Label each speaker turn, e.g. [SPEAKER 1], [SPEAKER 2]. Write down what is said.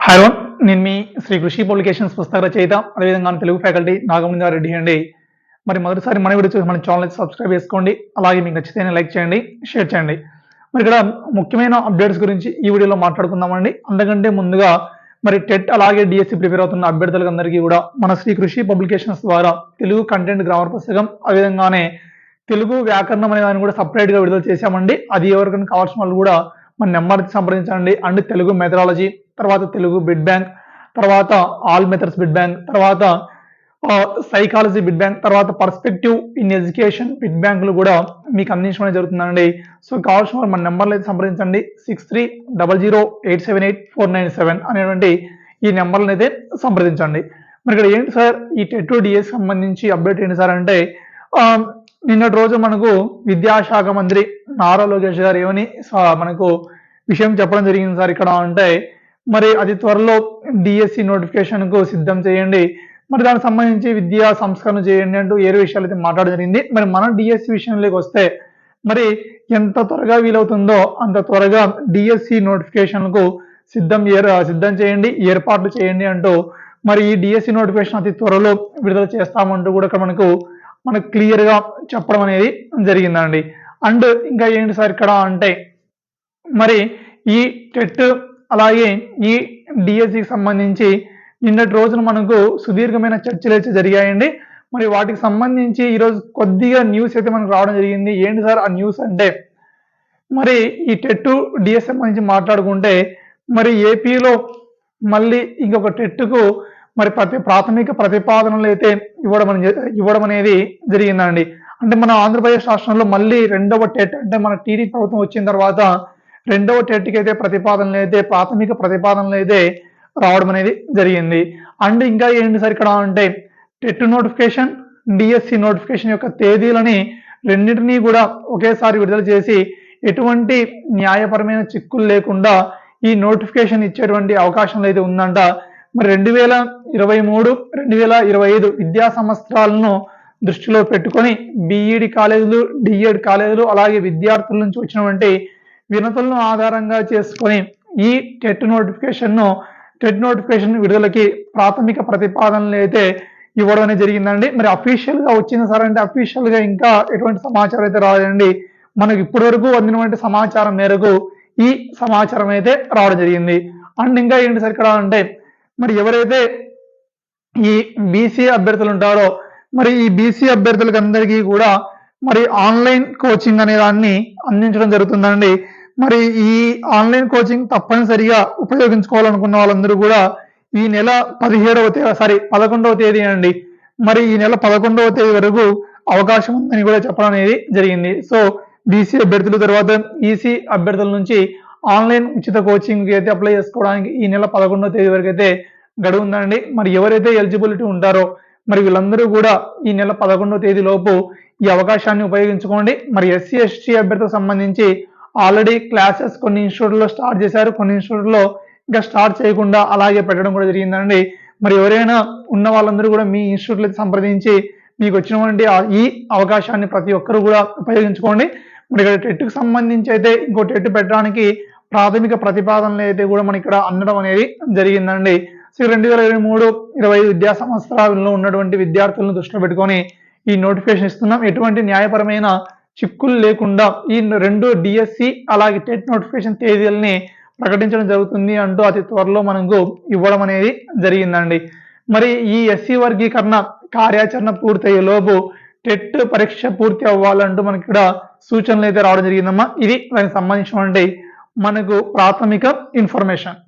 [SPEAKER 1] Hello నేను మీ శ్రీ కృషి publications పుస్తక రచయిత అదేవిధంగా తెలుగు ఫ్యాకల్టీ నాగమణి రెడ్డి అండి. మరి మొదటిసారి మన వీడియో చూసి మన ఛానల్ సబ్స్క్రైబ్ చేసుకోండి అలాగే మీకు నచ్చితేనే లైక్ చేయండి షేర్ చేయండి. మరి ఇక్కడ ముఖ్యమైన అప్డేట్స్ గురించి ఈ వీడియోలో మాట్లాడుకుందామండి. అందుకంటే ముందుగా మరి టెట్ అలాగే డిఎస్సి ప్రిపేర్ అవుతున్న అభ్యర్థులకు అందరికీ కూడా మన శ్రీ కృషి పబ్లికేషన్స్ ద్వారా తెలుగు కంటెంట్ గ్రామర్ పుస్తకం అదేవిధంగానే తెలుగు వ్యాకరణం అనే దాన్ని కూడా సపరేట్గా విడుదల చేశామండి. అది ఎవరికైనా కావాల్సిన వాళ్ళు కూడా మన నెంబర్కి సంప్రదించండి. అండ్ తెలుగు మెథడాలజీ తర్వాత తెలుగు బిడ్ బ్యాంక్ తర్వాత ఆల్ మెథడ్స్ బిడ్ బ్యాంక్ తర్వాత సైకాలజీ బిడ్ బ్యాంక్ తర్వాత పర్స్పెక్టివ్ ఇన్ ఎడ్యుకేషన్ బిడ్ బ్యాంకులు కూడా మీకు అందించడం జరుగుతుందండి. సో కావాల్సిన మన నెంబర్లు అయితే సంప్రదించండి. Six three double zero eight seven eight four nine seven అనేటువంటి ఈ నెంబర్లను అయితే సంప్రదించండి. మరి ఇక్కడ ఏంటి సార్? ఈ టెట్ డిఎస్ సంబంధించి అప్డేట్ ఏంటి సార్ అంటే నిన్నటి రోజు మనకు విద్యాశాఖ మంత్రి నారా లోకేష్ గారు ఏమని మనకు విషయం చెప్పడం జరిగింది సార్ ఇక్కడ అంటే మరి అతి త్వరలో డిఎస్సి నోటిఫికేషన్కు సిద్ధం చేయండి. మరి దానికి సంబంధించి విద్యా సంస్కరణ చేయండి అంటూ ఏరు విషయాలు అయితే మాట్లాడడం జరిగింది. మరి మన డిఎస్సి విషయంలోకి వస్తే మరి ఎంత త్వరగా వీలవుతుందో అంత త్వరగా డిఎస్సి నోటిఫికేషన్కు సిద్ధం సిద్ధం చేయండి ఏర్పాట్లు చేయండి అంటూ మరి ఈ డిఎస్సి నోటిఫికేషన్ అతి త్వరలో విడుదల చేస్తామంటూ కూడా ఇక్కడ మనకు మనకు క్లియర్గా చెప్పడం అనేది జరిగిందండి. అండ్ ఇంకా ఏంటి సార్ ఇక్కడ అంటే మరి ఈ టెట్ అలాగే ఈ డిఎస్సికి సంబంధించి నిన్నటి రోజున మనకు సుదీర్ఘమైన చర్చలు అయితే జరిగాయండి. మరి వాటికి సంబంధించి ఈరోజు కొద్దిగా న్యూస్ అయితే మనకు రావడం జరిగింది. ఏంటి సార్ ఆ న్యూస్ అంటే? మరి ఈ టెట్ డిఎస్ సంబంధించి మాట్లాడుకుంటే మరి ఏపీలో మళ్ళీ ఇంకొక టెట్కు మరి ప్రతి ప్రాథమిక ప్రతిపాదనలు అయితే ఇవ్వడం ఇవ్వడం అనేది జరిగిందండి. అంటే మన ఆంధ్రప్రదేశ్ రాష్ట్రంలో మళ్ళీ రెండవ టెట్ అంటే మన టీడీ ప్రభుత్వం వచ్చిన తర్వాత రెండవ టెట్కి అయితే ప్రతిపాదనలు అయితే ప్రాథమిక ప్రతిపాదనలు అయితే రావడం అనేది జరిగింది. అండ్ ఇంకా ఏంటి సార్ ఇక్కడ అంటే టెట్ నోటిఫికేషన్ డిఎస్సి నోటిఫికేషన్ యొక్క తేదీలని రెండింటినీ కూడా ఒకేసారి విడుదల చేసి ఎటువంటి న్యాయపరమైన చిక్కులు లేకుండా ఈ నోటిఫికేషన్ ఇచ్చేటువంటి అవకాశం అయితే ఉందంట. మరి రెండు వేల ఇరవై మూడు రెండు వేల ఇరవై ఐదు విద్యా సంవత్సరాలను దృష్టిలో పెట్టుకొని బీఈడి కాలేజీలు డిఎడ్ కాలేజీలు అలాగే విద్యార్థుల నుంచి వచ్చినటువంటి వినతులను ఆధారంగా చేసుకొని ఈ టెట్ నోటిఫికేషన్ను టెట్ నోటిఫికేషన్ విడుదలకి ప్రాథమిక ప్రతిపాదనలు అయితే ఇవ్వడం అనేది జరిగిందండి. మరి అఫీషియల్గా వచ్చింది సార్ అంటే అఫీషియల్గా ఇంకా ఎటువంటి సమాచారం అయితే రాలేదండి. మనకు ఇప్పటి వరకు అందినటువంటి సమాచారం మేరకు ఈ సమాచారం అయితే రావడం జరిగింది. అండ్ ఇంకా ఏంటి సార్ ఇక్కడ అంటే మరి ఎవరైతే ఈ బీసీ అభ్యర్థులు ఉంటారో మరి ఈ బీసీ అభ్యర్థులకు అందరికీ కూడా మరి ఆన్లైన్ కోచింగ్ అనే దాన్ని అందించడం జరుగుతుందండి. మరి ఈ ఆన్లైన్ కోచింగ్ తప్పనిసరిగా ఉపయోగించుకోవాలనుకున్న వాళ్ళందరూ కూడా ఈ నెల పదిహేడవ తేదీ సారీ పదకొండవ తేదీ అండి. మరి ఈ నెల పదకొండవ తేదీ వరకు అవకాశం ఉందని కూడా చెప్పడం అనేది జరిగింది. సో బీసీ అభ్యర్థుల తర్వాత ఈసీ అభ్యర్థుల నుంచి ఆన్లైన్ ఉచిత కోచింగ్ అయితే అప్లై చేసుకోవడానికి ఈ నెల పదకొండవ తేదీ వరకు అయితే గడువు ఉందండి. మరి ఎవరైతే ఎలిజిబిలిటీ ఉంటారో మరి వీళ్ళందరూ కూడా ఈ నెల పదకొండవ తేదీ లోపు ఈ అవకాశాన్ని ఉపయోగించుకోండి. మరి ఎస్సీ ఎస్టీ అభ్యర్థులకు సంబంధించి ఆల్రెడీ క్లాసెస్ కొన్ని ఇన్స్టిట్యూట్లో స్టార్ట్ చేశారు కొన్ని ఇన్స్టిట్యూట్లో ఇంకా స్టార్ట్ చేయకుండా అలాగే పెట్టడం కూడా జరిగిందండి. మరి ఎవరైనా ఉన్న వాళ్ళందరూ కూడా మీ ఇన్స్టిట్యూట్లో సంప్రదించి మీకు వచ్చినటువంటి ఈ అవకాశాన్ని ప్రతి ఒక్కరు కూడా ఉపయోగించుకోండి. మరి ఇక్కడ టెట్కు సంబంధించి అయితే ఇంకో టెట్ పెట్టడానికి ప్రాథమిక ప్రతిపాదనలు అయితే కూడా మన ఇక్కడ అందడం అనేది జరిగిందండి. సో రెండు వేల ఇరవై మూడు ఇరవై విద్యా సంవత్సరాలలో ఉన్నటువంటి విద్యార్థులను దృష్టిలో పెట్టుకొని ఈ నోటిఫికేషన్ ఇస్తున్నాం. ఎటువంటి న్యాయపరమైన చిక్కులు లేకుండా ఈ రెండు డిఎస్సి అలాగే టెట్ నోటిఫికేషన్ తేదీలని ప్రకటించడం జరుగుతుంది అంటూ అతి త్వరలో మనకు ఇవ్వడం అనేది జరిగిందండి. మరి ఈ ఎస్సీ వర్గీకరణ కార్యాచరణ పూర్తయ్యే లోపు టెట్ పరీక్ష పూర్తి అవ్వాలంటూ మనకి ఇక్కడ సూచనలు అయితే రావడం జరిగిందమ్మా. ఇది దానికి సంబంధించినటువంటి మనకు ప్రాథమిక ఇన్ఫర్మేషన్.